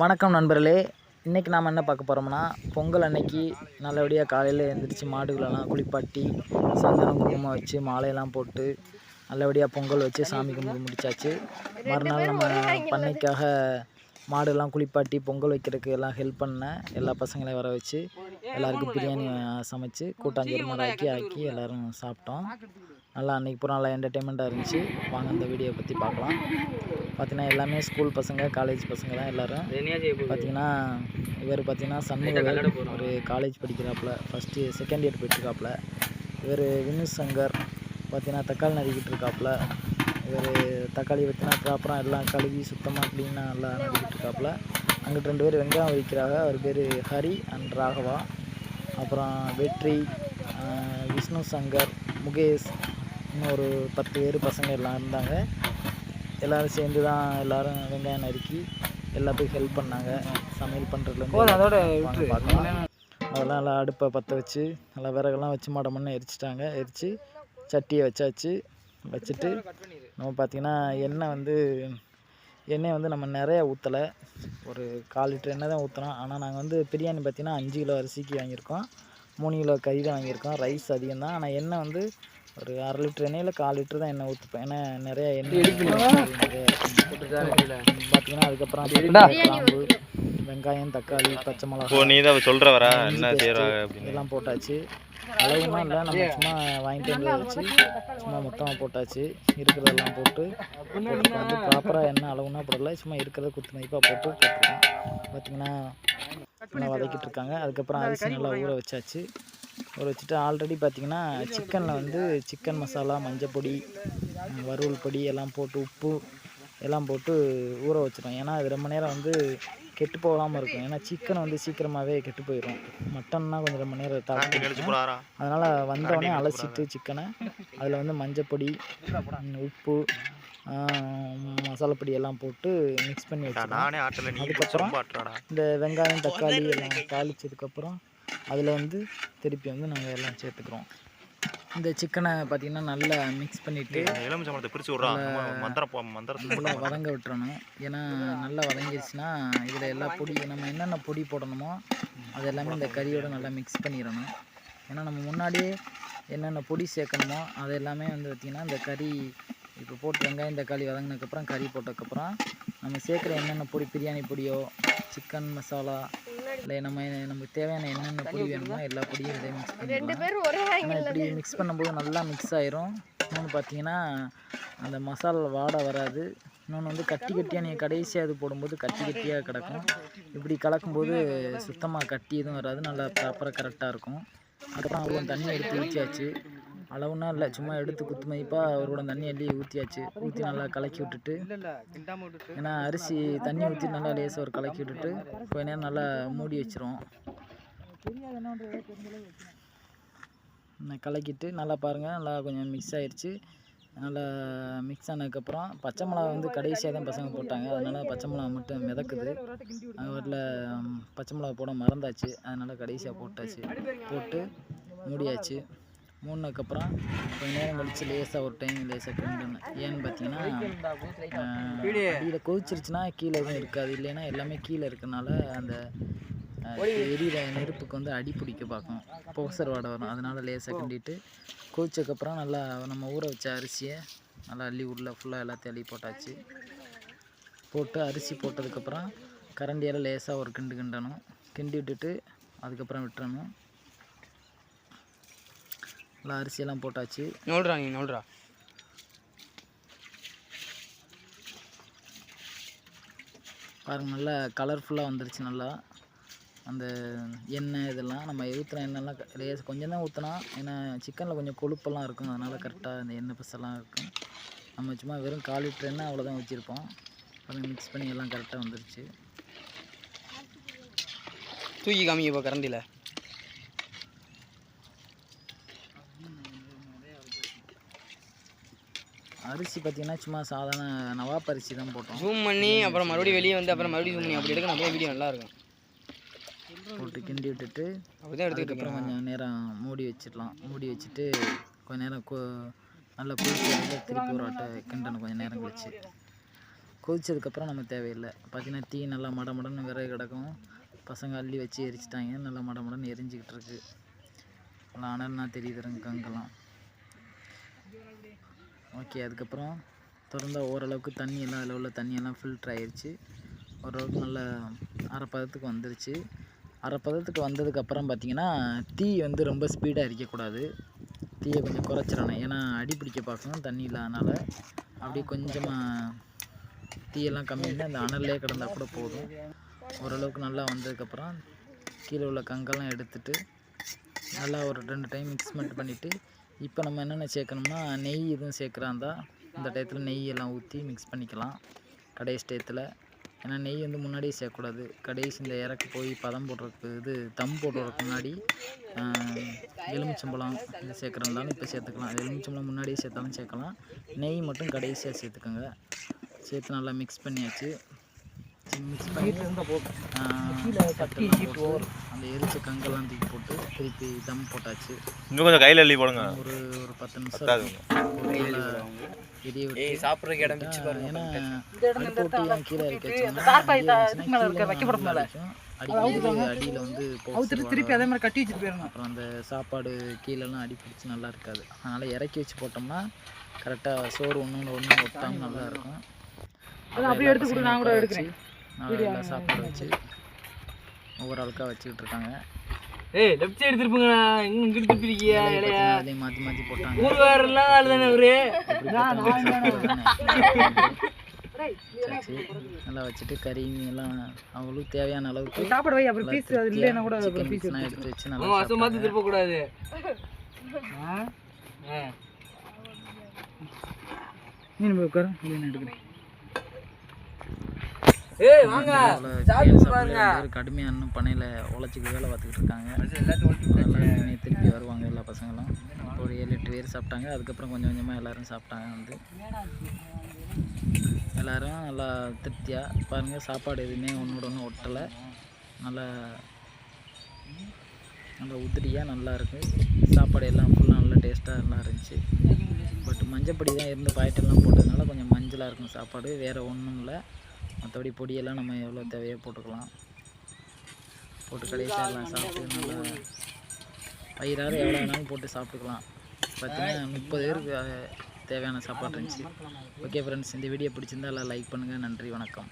வணக்கம் நண்பர்களே. இன்றைக்கி நாம் என்ன பார்க்க போகிறோம்னா பொங்கல் அன்னைக்கு நல்லபடியாக காலையில் எழுந்திரிச்சு மாடுகளெல்லாம் குளிப்பாட்டி சந்தனம் குங்குமம் வச்சு மாலையெல்லாம் போட்டு நல்லபடியாக பொங்கல் வச்சு சாமி கும்பிட்டு முடிச்சாச்சு. மறுநாள் நம்ம பண்ணைக்காக மாடுலாம் குளிப்பாட்டி பொங்கல் வைக்கிறதுக்கு எல்லாம் ஹெல்ப் பண்ணேன் எல்லா பசங்களையும் வர வச்சு எல்லாருக்கும் பிரியாணி சமைச்சு கூட்டாஞ்சோறு மாதிரி ஆக்கி ஆக்கி எல்லோரும் சாப்பிட்டோம். நல்லா அன்றைக்கி பூரா நல்லா என்டர்டெயின்மெண்ட்டாக இருந்துச்சு. வாங்க அந்த வீடியோ பற்றி பார்க்கலாம். பார்த்தீங்கன்னா எல்லாமே ஸ்கூல் பசங்க காலேஜ் பசங்க தான் எல்லோரும். பார்த்தீங்கன்னா இவர் பார்த்தீங்கன்னா சண்முகவேல் ஒரு காலேஜ் படிக்கிறாப்புல. ஃபஸ்ட்டு செகண்ட் இயர் போயிட்டுருக்காப்புல. இவர் வினு சங்கர் பார்த்தீங்கன்னா தக்காளி நறுக்கிட்டு இருக்காப்புல. இவர் தக்காளி பார்த்தீங்கன்னா ப்ராப்பராக எல்லாம் கழுவி சுத்தமாக க்ளீனாக நல்லா நறுக்கிட்டு இருக்காப்புல. அங்கிட்டு ரெண்டு பேர் வெங்காயம் வைக்கிறாங்க அவர் பேர் ஹரி அண்ட் ராகவா. அப்புறம் வெற்றி விஷ்ணு சங்கர் முகேஷ் இன்னும் ஒரு பத்து பேர் பசங்க எல்லாம் இருந்தாங்க. எல்லோரும் சேர்ந்து தான் எல்லோரும் வெங்காயம் நறுக்கி எல்லாத்துக்கும் ஹெல்ப் பண்ணாங்க. சமையல் பண்ணுறதுலேருந்து அதோட பார்க்கலாம். அதெல்லாம் நல்லா அடுப்பை பற்ற வச்சு நல்லா விறகெல்லாம் வச்சு மாட மண்ணை எரிச்சிட்டாங்க. எரித்து சட்டியை வச்சாச்சு. வச்சுட்டு நம்ம பார்த்திங்கன்னா எண்ணெய் வந்து எண்ணெய் வந்து நம்ம நிறைய ஊற்றலை ஒரு கால் லிட்டர் எண்ணெய் தான் ஊற்றுறோம் ஆனால் நாங்கள் வந்து பிரியாணி பார்த்திங்கன்னா அஞ்சு கிலோ அரிசிக்கு வாங்கியிருக்கோம். மூணு கிலோ கறி தான் வாங்கியிருக்கோம். ரைஸ் அதிகம் தான் ஆனால் எண்ணெய் வந்து ஒரு அரை லிட்டர் எண்ணெயில் கால் லிட்டர் தான் எண்ணெய் ஊற்றுப்பேன். ஏன்னா நிறைய எண்ணெய் பார்த்தீங்கன்னா அதுக்கப்புறம் கிராம்பு வெங்காயம் தக்காளி பச்சை மிளகாய் நீ தான் சொல்கிற வரா? என்ன செய்கிறாங்க இதெல்லாம் போட்டாச்சு. அளவுலாம் இல்லை நம்ம சும்மா வாங்கிட்டு வந்து வச்சு சும்மா மொத்தமாக போட்டாச்சு. இருக்கிறதெல்லாம் போட்டு வந்து ப்ராப்பராக என்ன? அளவுனா போடல. சும்மா இருக்கிறத குத்து மதிப்பாக போட்டு போட்டுருக்கோம் பார்த்தீங்கன்னா நல்லா வதக்கிட்டு இருக்காங்க அதுக்கப்புறம் அரிசி நல்லா ஊற வச்சாச்சு. ஊற வச்சுட்டு ஆல்ரெடி பார்த்தீங்கன்னா சிக்கனில் வந்து சிக்கன் மசாலா மஞ்சள் பொடி ம், வறுவல் பொடி எல்லாம் போட்டு உப்பு எல்லாம் போட்டு ஊற வச்சிடும் ஏன்னா அது ரொம்ப நேரம் வந்து கெட்டு போகாமல் இருக்கும். ஏன்னா சிக்கன் வந்து சீக்கிரமாகவே கெட்டு போயிடும் மட்டன்னா கொஞ்சம் ரொம்ப நேரம் தாக்கு நினச்சி போகிறாரா அதனால் வந்தவொடனே அலசிட்டு சிக்கனை அதில் வந்து மஞ்சப்பொடி உப்பு மசாலா பொடி எல்லாம் போட்டு மிக்ஸ் பண்ணி வச்சிருக்கோம் நானே ஆட்டல நீ அதுக்கப்புறம் இந்த வெங்காயம் தக்காளி எல்லாம் தாளிச்சதுக்கப்புறம் அதில் வந்து திருப்பி வந்து நாங்கள் எல்லாம் சேர்த்துக்கிறோம். இந்த சிக்கனை பார்த்தீங்கன்னா நல்லா மிக்ஸ் பண்ணிவிட்டு எலுமிச்சம்பழத்தை பிரிச்சு விட்றான் மந்திரம் போ மந்திரத்துக்கு நல்லா வதங்க விட்டுறணும். ஏன்னா நல்லா வதங்கிருச்சுன்னா இதில் எல்லா பொடி நம்ம என்னென்ன பொடி போடணுமோ அது எல்லாமே இந்த கறியோட நல்லா மிக்ஸ் பண்ணிடணும். ஏன்னா நம்ம முன்னாடியே என்னென்ன பொடி சேர்க்கணுமோ அது எல்லாமே வந்து பார்த்திங்கன்னா இந்த கறி இப்போ போட்டு வெங்காயம் தக்காளி வதங்கினதுக்கப்புறம் கறி போட்டதுக்கப்புறம் நம்ம சேர்க்குற என்னென்ன பொடி பிரியாணி பொடியோ சிக்கன் மசாலா இல்லை நம்ம நமக்கு தேவையான என்னென்ன பொடி வேணுமோ எல்லா பொடியும் இதில் மிக்ஸ் ஏன்னா இப்படி மிக்ஸ் பண்ணும்போது நல்லா மிக்ஸ் ஆயிரும். இன்னொன்று பார்த்தீங்கன்னா அந்த மசாலா வாடை வராது. இன்னொன்று வந்து கட்டி கட்டியாக நீங்கள் கடைசியாக அது போடும்போது கட்டி கட்டியாக கிடக்கும். இப்படி கலக்கும்போது சுத்தமாக கட்டி எதுவும் வராது. நல்லா ப்ராப்பராக கரெக்டாக இருக்கும். அதுக்கப்புறம் அவ்வளோ தண்ணி எடுத்து ஊற்றியாச்சு அளவுனா இல்லை சும்மா எடுத்து குத்து மதிப்பாக ஒரு கூட தண்ணி அள்ளி ஊற்றியாச்சு ஊற்றி நல்லா கலக்கி விட்டுட்டு ஏன்னா அரிசி தண்ணி ஊற்றி நல்லா லேசாக ஒரு கலக்கி விட்டுட்டு கொஞ்ச நேரம் நல்லா மூடி வச்சிரும் கலக்கிட்டு நல்லா பாருங்கள் நல்லா கொஞ்சம் மிக்ஸ் ஆயிடுச்சு நல்லா மிக்ஸ் ஆனதுக்கப்புறம் பச்சை மிளகா வந்து கடைசியாக தான் பசங்க போட்டாங்க. அதனால் பச்சை மிளகா மட்டும் மிதக்குது. நாங்கள் வீட்டில் பச்சை மிளகா போட மறந்தாச்சு. அதனால் கடைசியாக போட்டாச்சு. போட்டு மூடியாச்சு. மூடினதுக்கப்புறம் கொஞ்ச நேரம் கழித்து லேசாக ஒரு டைம் லேசாக கிண்டணும் ஏன்னு பார்த்தீங்கன்னா அடியில் கொதிச்சிருச்சுன்னா கீழே எதுவும் இருக்காது. இல்லைன்னா எல்லாமே கீழே இருக்கனால அந்த எரியிற நெருப்புக்கு வந்து அடி பிடிக்க பார்க்கும். புகசர் வாடை வரும். அதனால் லேசாக கிண்டிட்டு கொதிச்சதுக்கப்புறம் நல்லா நம்ம ஊற வச்ச அரிசியை நல்லா அள்ளி உள்ள ஃபுல்லாக எல்லாத்தையும் அள்ளி போட்டாச்சு. போட்டு அரிசி போட்டதுக்கப்புறம் கரண்டியால் லேசாக ஒரு கிண்டு கிண்டணும். கிண்டி விட்டுட்டு அதுக்கப்புறம் விட்டுறணும். நல்லா அரிசியெல்லாம் போட்டாச்சு. நோல்றா நீ நோல்றா. பாருங்க நல்லா கலர்ஃபுல்லாக வந்துருச்சு நல்லா. அந்த எண்ணெய் இதெல்லாம் நம்ம ஊற்றுன எண்ணெய்லாம் லேஸ் கொஞ்சம் தான் ஊற்றினா ஏன்னா சிக்கனில் கொஞ்சம் கொழுப்பெல்லாம் இருக்கும் அதனால் கரெக்டாக அந்த எண்ணெய் பசெல்லாம் இருக்கும். நம்ம சும்மா வெறும் கால் லிட்டர் எண்ணெய் அவ்வளோதான் வச்சுருப்போம் அதை மிக்ஸ் பண்ணி எல்லாம் கரெக்டாக வந்துருச்சு. தூக்கி காமிக்க இப்போ கரண்டியில். அரிசி பார்த்திங்கன்னா சும்மா சாதாரண நவாப் அரிசி தான் போட்டோம். ஜூம் பண்ணி அப்புறம் மறுபடியும் வெளியே வந்து அப்புறம் மறுபடியும் ஜூம் பண்ணி அப்படி எடுக்கணும் அப்படியே வீடியோ நல்லா இருக்கும். போட்டு கிண்டி விட்டுட்டு அப்படிதான் எடுத்துக்கிட்டு இருக்கேன். கொஞ்சம் நேரம் மூடி வச்சிடலாம். மூடி வச்சுட்டு கொஞ்ச நேரம் கொ நல்லா கொதிச்சு திருப்பி ஒரு வாட்டை கிண்டணும் கொஞ்சம் நேரம் கழிச்சு. கொதிச்சதுக்கப்புறம் நம்ம தேவையில்லை. பார்த்தீங்கன்னா தீ நல்லா மட மடன்னு விறகு கிடக்கும். பசங்க அள்ளி வச்சு எரிச்சிட்டாங்க. நல்லா மட மடன்னு எரிஞ்சிக்கிட்டு இருக்கு. நல்லா அனல்னா தெரியுதுங்க அங்கெல்லாம் ஓகே அதுக்கப்புறம் திறந்த ஓரளவுக்கு தண்ணி எல்லாம் அதில் உள்ள தண்ணியெல்லாம் ஃபில்டர் ஆயிருச்சு. ஓரளவுக்கு நல்ல அரை பதத்துக்கு வந்துருச்சு. அரை பதத்துக்கு வந்ததுக்கப்புறம் பார்த்திங்கன்னா தீ வந்து ரொம்ப ஸ்பீடாக எரிக்கக்கூடாது தீயை கொஞ்சம் குறைச்சிடணும். ஏன்னா அடி பிடிக்க பார்க்கணும் தண்ணி இல்லாதனால. அப்படியே கொஞ்சமாக தீயெல்லாம் கம்மி பண்ணி அந்த அனல்லே கிடந்தால் கூட போதும். ஓரளவுக்கு நல்லா வந்ததுக்கப்புறம் கீழே உள்ள கங்கெல்லாம் எடுத்துட்டு நல்லா ஒரு ரெண்டு டைம் மிக்ஸ் மட்டும் பண்ணிவிட்டு இப்போ நம்ம என்னென்ன சேர்க்கணும்னா நெய் எதுவும் சேர்க்குறாந்தா இந்த டயத்தில் நெய் எல்லாம் ஊற்றி மிக்ஸ் பண்ணிக்கலாம். கடைசி டயத்தில். ஏன்னா நெய் வந்து முன்னாடியே சேர்க்கக்கூடாது. கடைசி இந்த இறக்கு போய் பதம் போடுறதுக்கு இது தம் போடுறதுக்கு முன்னாடி எலுமிச்சம்பழம் இது சேர்க்குறதாலும் இப்போ சேர்த்துக்கலாம். எலுமிச்சம்பழம் முன்னாடியே சேர்த்தாலும் சேர்க்கலாம். நெய் மட்டும் கடைசியாக சேர்த்துக்கோங்க. சேர்த்து நல்லா மிக்ஸ் பண்ணியாச்சு. ஆஹ், தட்டெல்லாம் போட்டு அந்த எரிச்ச கங்கெல்லாம் தூக்கி போட்டு திருப்பி தம் போட்டாச்சு. இன்னும் கொஞ்சம் கையில் அள்ளி போடுங்க. ஒரு ஒரு பத்து நிமிஷம் எரிய விட்டு சாப்பிட்றதுக்கு இடம் பிச்சு ஏன்னா கீழே இறக்கி வச்சோம்னா அடிக்கடி அடியில் வந்து போக்ஸ் திருப்பி அதே மாதிரி கட்டி வச்சுட்டு போயிடணும். அப்புறம் அந்த சாப்பாடு கீழெல்லாம் அடி பிடிச்சி நல்லா இருக்காது. அதனால் இறக்கி வச்சு போட்டோம்னா கரெக்டாக சோறு ஒன்று ஒன்று ஒட்டாமல் நல்லா இருக்கும். அப்படியே எடுத்து கூட நான் கூட எடுக்கிறேன். நல்லா சாப்பாடு வச்சு ஒவ்வொரு ஆளுக்காக வச்சுக்கிட்டு இருக்காங்க ஏய் லெஃப்ட் சைடு திருப்புங்க இன்னும் இங்கிட்டு திருப்பிருக்கியா இலையை? அதையும் மாற்றி மாற்றி போட்டாங்க. ஊர் வேற இல்லாத ஆள் தானே அவரு? நல்லா வச்சுட்டு கறி எல்லாம் அவங்களுக்கு தேவையான அளவுக்கு சாப்பாடு வை நல்லா திருப்தியா chicken mix எல்லாம் எடுத்து வச்சு நல்லா மாசம் மாத்தி. திருப்ப கூடாது நீ உட்காரு. நான் எடுக்கிறேன் ஏய் வாங்க. பாருங்க. இன்னும் பண்ணையில் உழைச்சிக்கு வேலை பார்த்துக்கிட்டு இருக்காங்க. எல்லாரும் திருப்பி வருவாங்க எல்லா பசங்களும். ஒரு ஏழு எட்டு பேர் சாப்பிட்டாங்க. அதுக்கப்புறம் கொஞ்சம் கொஞ்சமாக எல்லாரும் சாப்பிட்டாங்க வந்து. எல்லாரும் நல்லா திருப்தியாக பாருங்கள் சாப்பாடு எதுவுமே ஒன்றோட ஒன்று ஒட்டலை. நல்லா நல்லா உதிரியாக நல்லா இருக்குது சாப்பாடு எல்லாம் ஃபுல்லாக நல்லா டேஸ்ட்டாக நல்லா இருந்துச்சு. பட் மஞ்சப்பொடி தான் இருந்து பாக்கெட்டெல்லாம் போட்டதுனால கொஞ்சம் மஞ்சளாக இருக்கும் சாப்பாடு. வேறு ஒன்றும் இல்லை. மற்றபடி பொடியெல்லாம் நம்ம எவ்வளோ தேவையோ போட்டுக்கலாம். போட்டு கடைசியாக எல்லாம் சாப்பிட்டு நல்லா வயிறார எவ்வளோ வேணாலும் போட்டு சாப்பிட்டுக்கலாம். பார்த்தீங்கன்னா முப்பது பேருக்கு தேவையான சாப்பாடு இருந்துச்சு. ஓகே ஃப்ரெண்ட்ஸ் இந்த வீடியோ பிடிச்சிருந்தா எல்லாம் லைக் பண்ணுங்கள் நன்றி வணக்கம்.